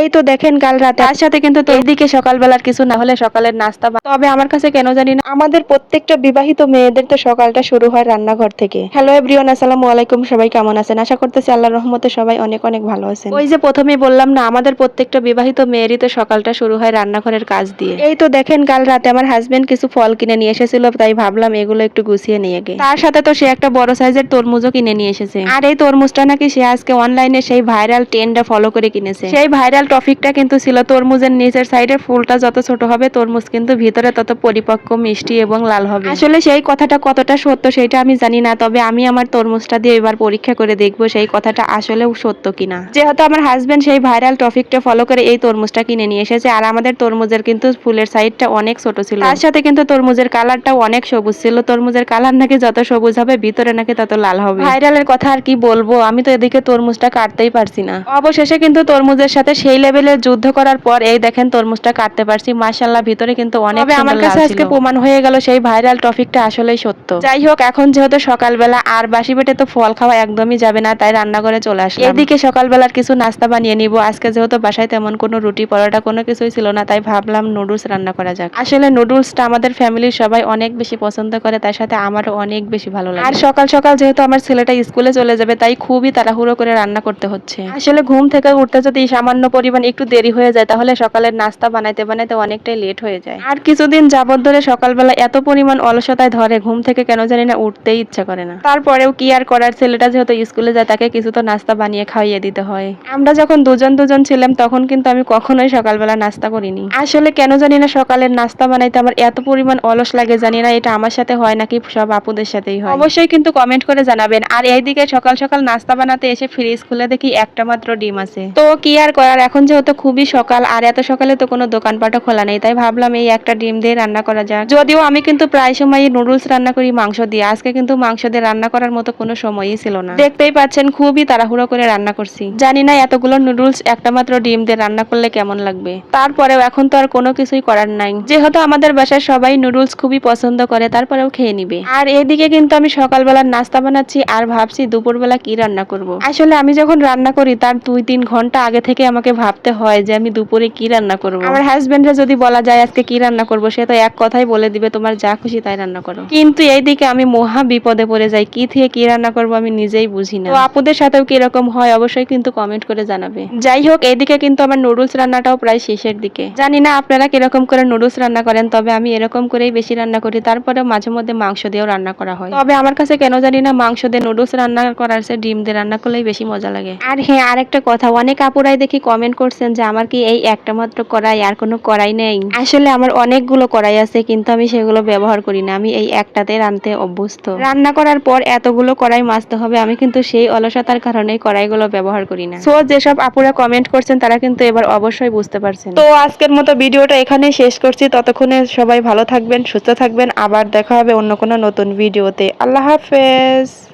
এই তো দেখেন কাল রাতে তার সাথে কিন্তু এদিকে সকালবেলার কিছু না হলে সকালের নাস্তা তবে আমার কাছে কেন জানি না। আমাদের প্রত্যেকটা বিবাহিত মেয়েদের তো সকালটা শুরু হয় রান্নাঘর থেকে। হ্যালো এভরিওয়ান আসসালামু আলাইকুম। সবাই কেমন আছেন? আশা করতেছি আল্লাহর রহমতে সবাই অনেক অনেক ভালো আছেন। ওই যে প্রথমেই বললাম না, আমাদের প্রত্যেকটা বিবাহিত মেয়েরই তো সকালটা শুরু হয় রান্নাঘরের কাজ দিয়ে। এই তো দেখেন কাল রাতে আমার হাজবেন্ড কিছু ফল কিনে নিয়ে এসেছিল, তাই ভাবলাম এগুলো একটু গুছিয়ে নিয়ে গে তার সাথে তো সে একটা বড় সাইজের তরমুজও কিনে নিয়ে এসেছে। আর এই তরমুজটা নাকি সে আজকে অনলাইনে সেই ভাইরাল ট্রেন্ডটা ফলো করে কিনেছে। সেই ভাইরাল টপিকটা কিন্তু ছিল তরমুজের নিচের সাইডে ফুলটা যত ছোট হবে তরমুজ কিন্তু ভিতরে তত পরিপক্ক মিষ্টি এবং লাল হবে। আসলে সেই কথাটা কতটা সত্য সেটা আমি জানি না তবে আমি আমার তরমুজটা দিয়ে এবার পরীক্ষা করে দেখব সেই কথাটা আসলেও সত্য কিনা। যেহেতু আমার হাজবেন্ড সেই ভাইরাল টপিকটা ফলো করে এই তরমুজটা কিনে নিয়ে এসেছে আর আমাদের তরমুজের কিন্তু ফুলের সাইডটা অনেক ছোট ছিল। তার সাথে কিন্তু তরমুজের কালারটাও অনেক সবুজ ছিল। তরমুজের কালার নাকি যত সবুজ হবে ভিতরে নাকি তত লাল হবে। ভাইরালের কথা আর কি বলব? আমি তো এদিকে তরমুজটা কাটতেই পারছি না। অবশেষে কিন্তু তরমুজের সাথে সেই লেভেলের যুদ্ধ করার পর এই দেখেন তরমুজটা কাটতে পারছি। মাশাল্লাহ ভিতরে কিন্তু অনেক আমার কাছে আজকে প্রমাণ হয়ে গেল সেই ভাইরাল টপিকটা আসলেই সত্য। যাই হোক এখন যেহেতু সকালবেলা আর বাসি পেটে তো ফল খাওয়া একদমই যাবে না তাই রান্নাঘরে চলে আসলাম। এদিকে সকালবেলার কিছু নাস্তা বানিয়ে নিব। আজকে যেহেতু বাসায় তেমন কোনো রুটি পরোটা কোনো কিছুই ছিল না তাই ভাবলাম নুডলস রান্না করা যাক। আসলে নুডলসটা আমাদের ফ্যামিলির সবাই অনেক বেশি পছন্দ করে তার সাথে আমারও অনেক বেশি ভালো লাগে। আর সকাল সকাল যেহেতু আমার ছেলেটা স্কুলে চলে যাবে তাই খুবই তাড়াহুড়ো করে রান্না করতে হচ্ছে। আসলে ঘুম থেকে উঠতে যদি সামান্য পরিমাণ একটু দেরি হয়ে যায়, তাহলে সকালের নাস্তা বানাইতে বানাইতে অনেকটাই লেট হয়ে যায়। আর কিছুদিন যাবত ধরে সকালবেলা এত পরিমাণ অলসতায় ধরে, ঘুম থেকে কেন জানি না উঠতেই ইচ্ছা করে না। তারপরেও কি আর করার, ছেলেটা যেহেতু স্কুলে যায়, তাকে কিছু তো নাস্তা বানিয়ে খাইয়ে দিতে হয়। আমরা যখন দুজন দুজন ছিলাম, তখন কিন্তু আমি কখনোই সকালবেলা নাস্তা করিনি। আসলে কেন জানি না সকালের নাস্তা বানাইতে আমার এত পরিমাণ অলস লাগে, জানি না এটা আমার সাথে হয় নাকি সব আপুদের সাথেই হয়। অবশ্যই কিন্তু কমেন্ট করে জানাবেন। আর এইদিকে সকাল সকাল নাস্তা বানাতে এসে ফ্রিজ খুলে দেখি একটা মাত্র ডিম আছে। তো কি আর করার, এখন যেহেতু খুবই সকাল, আর এত সকালে তো কোনো দোকানপাটও খোলা নেই, তাই ভাবলাম এই একটা ডিম দিয়ে রান্না করা যাক। যদিও আমি কিন্তু প্রায় সময় নুডলস রান্না করি, মাংস দিয়ে। আজকে কিন্তু মাংস দিয়ে রান্না করার মতো কোনো সময়ই ছিল না। দেখতেই পাচ্ছেন, খুবই তাড়াহুড়ো করে রান্না করছি। জানি না এতগুলো নুডলস একটা মাত্র ডিম দিয়ে রান্না করলে কেমন লাগবে। তারপরেও এখন তো আর কোনো কিছুই করার নাই। যেহেতু আমাদের বাসায় সবাই নুডলস খুবই পছন্দ করে, তারপরেও খেয়ে নিবে। আর এদিকে কিন্তু আমি সকালবেলার নাস্তা বানাচ্ছি, আর ভাবছি দুপুরবেলা কি রান্না করব। আসলে আমি যখন রান্না করি, তার দুই তিন ঘণ্টা আগে থেকে আমাকে ভাবতে হয় যে আমি দুপুরে কি রান্না করব। আমার হাজবেন্ডে যদি বলা যায় আজকে কি রান্না করব সে তো এক কথাই বলে দিবে তোমার যা খুশি তাই রান্না করো। কিন্তু এইদিকে আমি মহা বিপদে পড়ে যাই কি থেকে কি রান্না করব আমি নিজেই বুঝি না। তো আপুদের সাথেও কি এরকম হয় অবশ্যই কিন্তু কমেন্ট করে জানাবে। যাই হোক এইদিকে কিন্তু আমার নুডলস রান্নাটাও প্রায় শেষের দিকে। জানি না আপনারা কীরকম করে নুডলস রান্না করেন তবে আমি এরকম করেই বেশি রান্না করি তারপরে মাঝে মধ্যে মাংস দিয়েও রান্না করা হয়। তবে আমার কাছে কেন জানি না মাংস দিয়ে নুডলস রান্না করার চেয়ে ডিম দিয়ে রান্না করলেই বেশি মজা লাগে। আর হ্যাঁ আরেকটা কথা অনেক আপুরাই দেখি কমেন্ট করছেন যে, আমার কি এই একটা মাত্র কড়াই আর কোনো কড়াই নেই? আসলে আমার অনেকগুলো কড়াই আছে, কিন্তু আমি সেগুলো ব্যবহার করি না। আমি এই একটাতে রানতে অভ্যস্ত। রান্না করার পর এতগুলো কড়াই মাজতে হবে, আমি কিন্তু সেই অলসতার কারণে কড়াইগুলো ব্যবহার করি না। সো, যেসব আপুরা কমেন্ট করছেন, তারা কিন্তু এবার অবশ্যই বুঝতে পারছেন। তো, আজকের মতো ভিডিওটা এখানে শেষ করছি। ততক্ষণে সবাই ভালো থাকবেন, সুস্থ থাকবেন। আবার দেখা হবে অন্য কোনো নতুন ভিডিওতে। আল্লাহ হাফেজ!